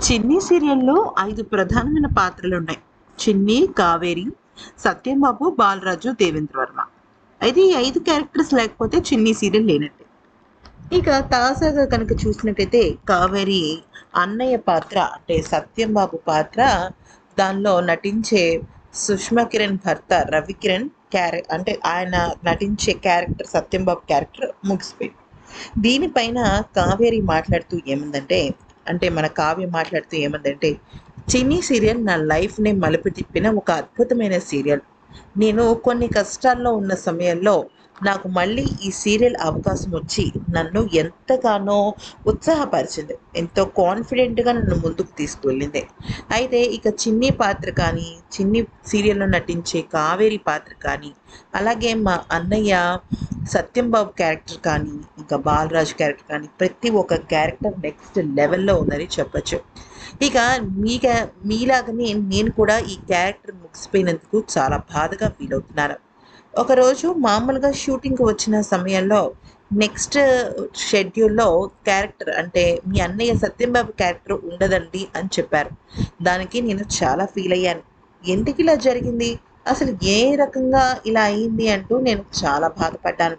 చిన్ని సీరియల్లో ఐదు ప్రధానమైన పాత్రలు ఉన్నాయి చిన్ని కావేరి సత్యంబాబు బాలరాజు దేవేంద్ర వర్మ అయితే ఈ ఐదు క్యారెక్టర్స్ లేకపోతే చిన్ని సీరియల్ లేనట్టే. ఇక తాజాగా కనుక చూసినట్టయితే కావేరి అన్నయ్య పాత్ర అంటే సత్యంబాబు పాత్ర దానిలో నటించే సుష్మా కిరణ్ భర్త రవి కిరణ్ క్యారె అంటే ఆయన నటించే క్యారెక్టర్ సత్యంబాబు క్యారెక్టర్ ముగిసిపోయింది. దీనిపైన కావేరి మాట్లాడుతూ ఏముందంటే అంటే మన కావ్య మాట్లాడుతూ ఏమందంటే చిన్ని సీరియల్ నా లైఫ్ని మలుపు తిప్పిన ఒక అద్భుతమైన సీరియల్. నేను కొన్ని కష్టాల్లో ఉన్న సమయంలో నాకు మళ్ళీ ఈ సీరియల్ అవకాశం వచ్చి నన్ను ఎంతగానో ఉత్సాహపరిచింది. ఎంతో కాన్ఫిడెంట్గా నన్ను ముందుకు తీసుకువెళ్ళింది. అయితే ఇక చిన్ని పాత్ర కానీ చిన్ని సీరియల్లో నటించే కావేరి పాత్ర కానీ అలాగే మా అన్నయ్య సత్యంబాబు క్యారెక్టర్ కానీ ఇంకా బాలరాజు క్యారెక్టర్ కానీ ప్రతి ఒక్క క్యారెక్టర్ నెక్స్ట్ లెవెల్లో ఉందని చెప్పచ్చు. ఇక మీగా మీలాగనే నేను కూడా ఈ క్యారెక్టర్ ముగిసిపోయినందుకు చాలా బాధగా ఫీల్ అవుతున్నాను ఒకరోజు మామూలుగా షూటింగ్కి వచ్చిన సమయంలో నెక్స్ట్ షెడ్యూల్లో క్యారెక్టర్ అంటే మీ అన్నయ్య సత్యంబాబు క్యారెక్టర్ ఉండదండి అని చెప్పారు. దానికి నేను చాలా ఫీల్ అయ్యాను. ఎందుకు ఇలా జరిగింది? అసలు ఏ రకంగా ఇలా అయింది అంటూ నేను చాలా బాధపడ్డాను.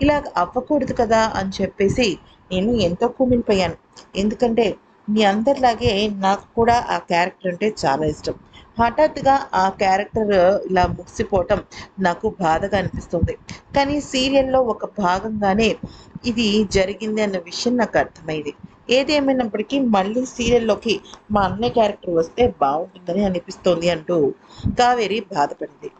ఇలా అవ్వకూడదు కదా అని చెప్పేసి నేను ఎంతో కుమిలిపోయాను. ఎందుకంటే మీ అందరిలాగే నాకు కూడా ఆ క్యారెక్టర్ అంటే చాలా ఇష్టం. హఠాత్తుగా ఆ క్యారెక్టర్ ఇలా ముగిసిపోవటం నాకు బాధగా అనిపిస్తుంది. కానీ సీరియల్లో ఒక భాగంగానే ఇది జరిగింది అన్న విషయం నాకు అర్థమైంది. ఏదేమైనప్పటికీ మళ్ళీ సీరియల్లోకి మా అన్నయ్య క్యారెక్టర్ వస్తే బాగుంటుందని అనిపిస్తోంది అంటూ కావేరి బాధపడింది.